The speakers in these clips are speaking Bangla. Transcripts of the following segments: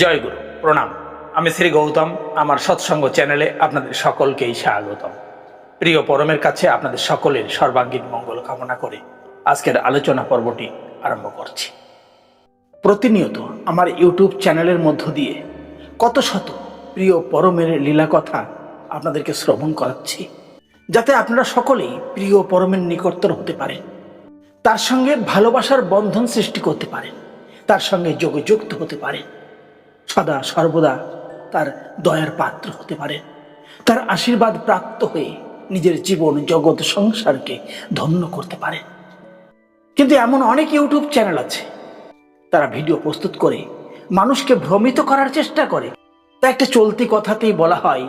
জয় গুরু, প্রণাম। আমি শ্রী গৌতম, আমার সৎসঙ্গ চ্যানেলে আপনাদের সকলকেই স্বাগতম। প্রিয় পরমের কাছে আপনাদের সকলের সর্বাঙ্গীন মঙ্গল কামনা করে আজকের আলোচনা পর্বটি আরম্ভ করছি। প্রতিনিয়ত আমার ইউটিউব চ্যানেলের মধ্য দিয়ে কত শত প্রিয় পরমের লীলা কথা আপনাদেরকে শ্রবণ করাচ্ছি, যাতে আপনারা সকলেই প্রিয় পরমের নিকটতর হতে পারেন। তার সঙ্গে ভালোবাসার বন্ধন সৃষ্টি করতে পারেন। তার সঙ্গে যোগযুক্ত হতে পারেন। সদা সর্বদা তার দয়ার পাত্র হতে পারেন তার আশীর্বাদ প্রাপ্ত হয়ে নিজের জীবন, জগৎ, সংসারকে ধন্য করতে পারেন কিন্তু এমন অনেক ইউটিউব চ্যানেল আছে, তারা ভিডিও প্রস্তুত করে, মানুষকে ভ্রমিত করার চেষ্টা করে। তা একটা চলতি কথাতেই বলা হয়,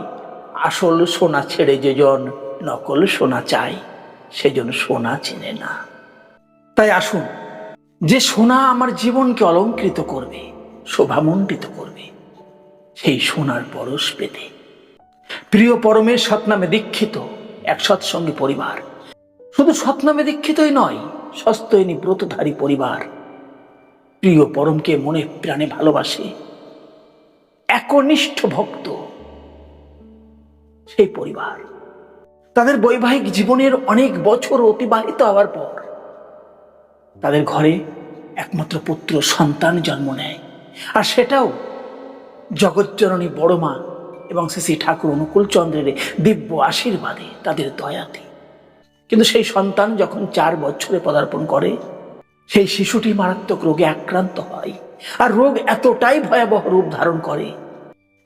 আসল সোনা ছেড়ে যেজন, নকল সোনা চায় সেজন সোনা চেনে না। তাই আসুন, যে সোনা আমার জীবনকে অলঙ্কৃত করবে শোভামণ্ডিত করবে। সেই সোনার পরশ পেতে। প্রিয় পরমের সৎনামে দীক্ষিত এক সৎসঙ্গী পরিবার। শুধু সৎনামে দীক্ষিতই নয় সস্তয়নী ব্রতধারী পরিবার। প্রিয় পরমকে মনে প্রাণে ভালোবাসে। একনিষ্ঠ ভক্ত সেই পরিবার। তাদের বৈবাহিক জীবনের অনেক বছর অতিবাহিত হওয়ার পর তাদের ঘরে একমাত্র পুত্র সন্তান জন্ম নেয়। আর সেটাও জগজ্জননী বড় মা এবং শ্রী ঠাকুর অনুকূল চন্দ্রের দিব্য আশীর্বাদে তাদের দয়াতে। কিন্তু সেই সন্তান যখন চার বছরে পদার্পণ করে, সেই শিশুটি মারাত্মক রোগে আক্রান্ত হয়। আর রোগ এতটাই ভয়াবহ রূপ ধারণ করে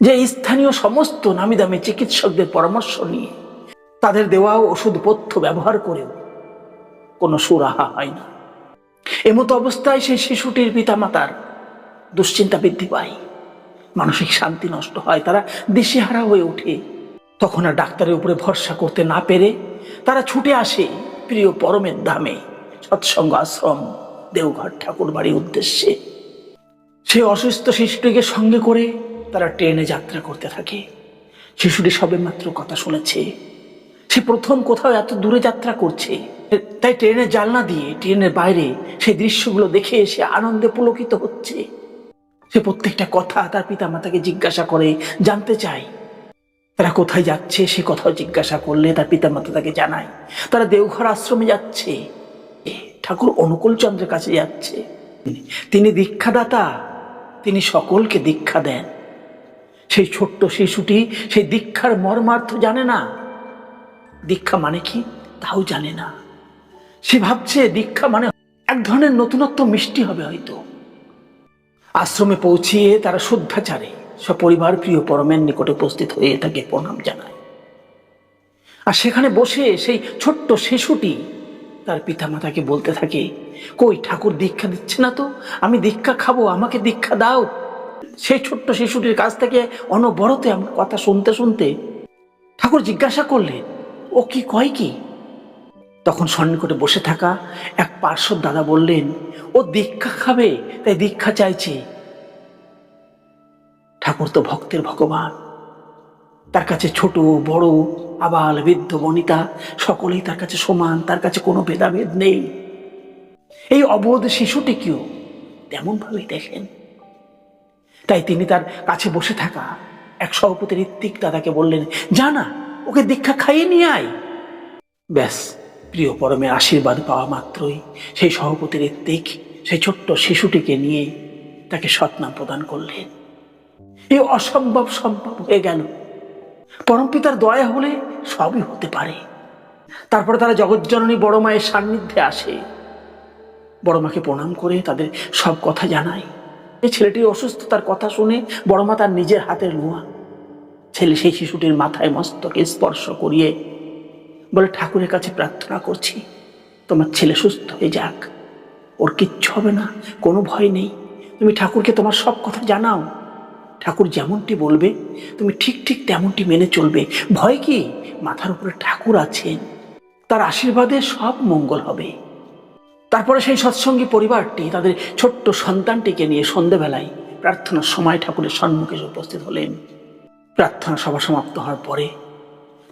যে স্থানীয় সমস্ত নামি দামি চিকিৎসকদের পরামর্শ নিয়ে তাদের দেওয়া ওষুধপথ্য ব্যবহার করেও কোনো সুরাহা হয় না। এমতো অবস্থায় সেই শিশুটির পিতামাতার দুশ্চিন্তা বৃদ্ধি পায়। মানসিক শান্তি নষ্ট হয়, তারা দিশেহারা হয়ে ওঠে। তখন আর ডাক্তারের উপরে ভরসা করতে না পেরে তারা ছুটে আসে প্রিয় পরমের ধামে, সৎসঙ্গ আশ্রম, দেওঘর ঠাকুর বাড়ির উদ্দেশ্যে। সেই অসুস্থ শিশুটিকে সঙ্গে করে তারা ট্রেনে যাত্রা করতে থাকে। শিশুটি সবে মাত্র কথা শুনেছে। সে প্রথম কোথাও এত দূরে যাত্রা করছে। তাই ট্রেনের জানলা দিয়ে, ট্রেনের বাইরে সেই দৃশ্যগুলো দেখে সে আনন্দে পুলকিত হচ্ছে। সে প্রত্যেকটা কথা তার পিতামাতাকে জিজ্ঞাসা করে, জানতে চায়। তারা কোথায় যাচ্ছে সে কথাও জিজ্ঞাসা করলে তার পিতামাতা তাকে জানায়। তারা দেওঘর আশ্রমে যাচ্ছে। ঠাকুর অনুকূল চন্দ্রের কাছে যাচ্ছে। তিনি দীক্ষাদাতা। তিনি সকলকে দীক্ষা দেন। সেই ছোট্ট শিশুটি সেই দীক্ষার মর্মার্থ জানে না। দীক্ষা মানে কি? তাও জানে না। সে ভাবছে দীক্ষা মানে এক ধরনের নতুনত্ব মিষ্টি হবে হয়তো। আশ্রমে পৌঁছিয়ে তারা শুদ্ধাচারে সপরিবার প্রিয় পরমের নিকটে উপস্থিত হয়ে তাকে প্রণাম জানায়। আর সেখানে বসে সেই ছোট্ট শিশুটি তার পিতামাতাকে বলতে থাকে, কই, ঠাকুর দীক্ষা দিচ্ছে না তো? আমি দীক্ষা খাব, আমাকে দীক্ষা দাও। সেই ছোট্ট শিশুটির কাছ থেকে অনবরতে আমার কথা শুনতে শুনতে ঠাকুর জিজ্ঞাসা করলেন, ও কি কয় কি? তখন সন্নিকটে বসে থাকা এক পার্শ্বদ দাদা বললেন, ও দীক্ষা খাবে, তাই দীক্ষা চাইছে। ঠাকুর তো ভক্তের ভগবান। তার কাছে ছোট, বড়, আবাল, বৃদ্ধ, বনিতা, সকলেই তার কাছে সমান, তার কাছে কোনো ভেদাভেদ নেই। এই অবোধ শিশুটিকেও তেমন ভাবেই দেখেন। তাই তিনি তার কাছে বসে থাকা এক সভাপতি ঋত্বিক দাদাকে বললেন, জানা, ওকে দীক্ষা খাইয়ে নিয়ে আয়। ব্যাস। প্রিয় পরমের আশীর্বাদ পাওয়া মাত্রই সেই সভাপতি ঋত্বিক সেই ছোট্ট শিশুটিকে নিয়ে তাকে সৎনাম প্রদান করলেন। এই অসম্ভব সম্ভব হয়ে গেল। পরমপিতার দয়া হলে সবই হতে পারে। তারপরে তারা জগজ্জননী বড় মায়ের সান্নিধ্যে আসে। বড় মাকে প্রণাম করে তাদের সব কথা জানায়। এই ছেলেটির অসুস্থতার কথা শুনে বড় মা তার নিজের হাতের লোয়া ছেলে সেই শিশুটির মাথায় মস্তকে স্পর্শ করিয়ে বলে ঠাকুরের কাছে প্রার্থনা করছি, তোমার ছেলে সুস্থ হয়ে যাক। ওর কিচ্ছু হবে না, কোনো ভয় নেই। তুমি ঠাকুরকে তোমার সব কথা জানাও। ঠাকুর যেমনটি বলবে, তুমি ঠিক ঠিক তেমনটি মেনে চলবে। ভয় কি? মাথার উপরে ঠাকুর আছেন। তার আশীর্বাদে সব মঙ্গল হবে। তারপরে সেই সৎসঙ্গী পরিবারটি তাদের ছোট্ট সন্তানটিকে নিয়ে সন্ধেবেলায় প্রার্থনার সময় ঠাকুরের সম্মুখে উপস্থিত হলেন। প্রার্থনা সভা সমাপ্ত হওয়ার পরে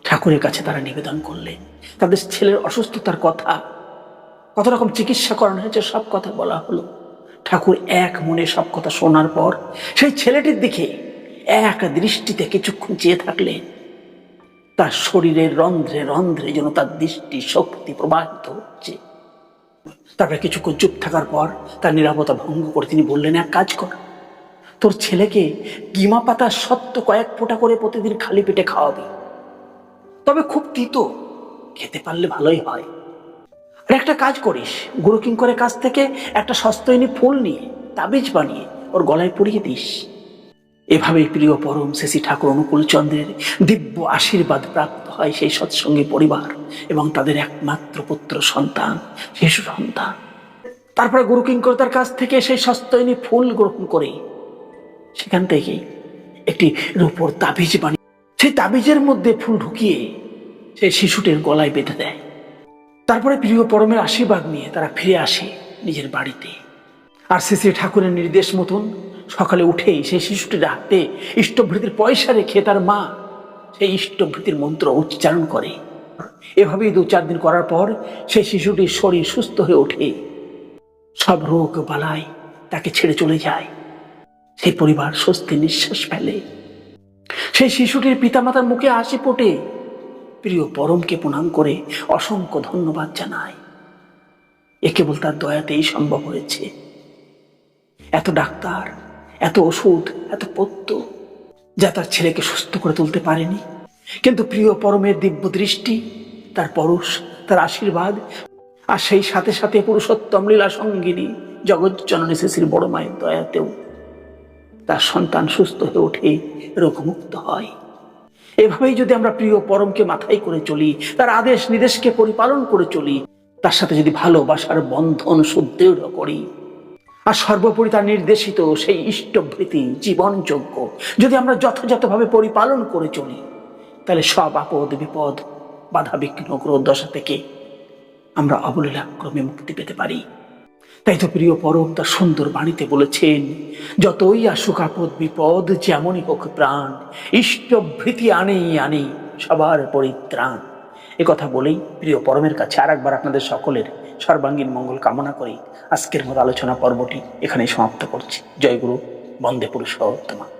ঠাকুরের কাছে তারা নিবেদন করলেন। তাদের ছেলের অসুস্থতার কথা, কত রকম চিকিৎসা করানো হয়েছে, সব কথা বলা হলো। ঠাকুর এক মনে সব কথা শোনার পর সেই ছেলেটির দিকে এক দৃষ্টিতে কিছুক্ষণ চেয়ে থাকলেন। তার শরীরের রন্ধ্রে রন্ধ্রে যেন তার দৃষ্টি শক্তি প্রবাহিত হচ্ছে। তারপরে কিছুক্ষণ চুপ থাকার পর তার নিরাপত্তা ভঙ্গ করে তিনি বললেন, এক কাজ কর। তোর ছেলেকে গিমা পাতা সত্য কয়েক ফোঁটা করে প্রতিদিন খালি পেটে খাওয়াবি। তবে খুব তিতো। খেতে পারলে ভালোই হয়। আর একটা কাজ করিস। গুরু কিঙ্করের কাছ থেকে একটা সস্তইনি ফুল নিয়ে, তাবিজ বানিয়ে ওর গলায় পরিয়ে দিস। এভাবেই প্রিয় পরম শেষী ঠাকুর অনুকূল চন্দ্রের দিব্য আশীর্বাদ প্রাপ্ত হয় সেই সৎসঙ্গী পরিবার এবং তাদের একমাত্র পুত্র সন্তান, শিশু সন্তান। তারপরে গুরু কিঙ্করতার কাছ থেকে সেই সস্তইনি ফুল গ্রহণ করে, সেখান থেকে একটি রূপর তাবিজ বানিয়ে সেই তাবিজের মধ্যে ফুল ঢুকিয়ে সেই শিশুটির গলায় বেঁধে দেয়। তারপরে প্রিয় পরমের আশীর্বাদ নিয়ে তারা ফিরে আসে নিজের বাড়িতে। আর শ্রী ঠাকুরের নির্দেশ মতন সকালে উঠেই সেই শিশুটির হাতে ইষ্টভৃতির পয়সা রেখে তার মা সেই ইষ্টভৃতির মন্ত্র উচ্চারণ করে। এভাবেই দু চার দিন করার পর সেই শিশুটির শরীর সুস্থ হয়ে ওঠে। সব রোগ বালাই তাকে ছেড়ে চলে যায়। সেই পরিবার স্বস্তি নিঃশ্বাস ফেলে। সেই শিশুটির পিতামাতার মুখে হাসি ফোটে। প্রিয় পরমকে প্রণাম করে অসংখ্য ধন্যবাদ জানায়। এ কেবল তার দয়াতেই সম্ভব হয়েছে। এত ডাক্তার, এত ওষুধ, এত পত্য যা তার ছেলেকে সুস্থ করে তুলতে পারেনি। কিন্তু প্রিয় পরমের দিব্য দৃষ্টি, তার পরশ, তার আশীর্বাদ আর সেই সাথে সাথে পুরুষোত্তম লীলা সঙ্গিনী জগৎ জগজ্জননী শিশির বড় মায়ের দয়াতেও তার সন্তান সুস্থ হয়ে ওঠে, রোগমুক্ত হয়। এভাবেই যদি আমরা প্রিয় পরমকে মাথায় করে চলি, তার আদেশ নির্দেশকে পরিপালন করে চলি, তার সাথে যদি ভালোবাসার বন্ধন সুদৃঢ় করি, আর সর্বোপরি তার নির্দেশিত সেই ইষ্টভৃতি জীবনযোগ্য যদি আমরা যথাযথভাবে পরিপালন করে চলি, তাহলে সব আপদ, বিপদ, বাধা, বিঘ্ন গ্রহ দশা থেকে আমরা অবলীলাক্রমে মুক্তি পেতে পারি। তাই তো প্রিয় পরম তার সুন্দর বাণীতে বলেছেন, যতই আসুক আপদ বিপদ, যেমনই হোক প্রাণ ইষ্টভৃতি আনেই আনে সবার পরিত্রাণ। এ কথা বলেই প্রিয় পরমের কাছে আর একবার আপনাদের সকলের সর্বাঙ্গীন মঙ্গল কামনা করেই আজকের মতো আলোচনা পর্বটি এখানেই সমাপ্ত করছি। জয়গুরু বন্দে পুরুষ পুরুষোত্তমা।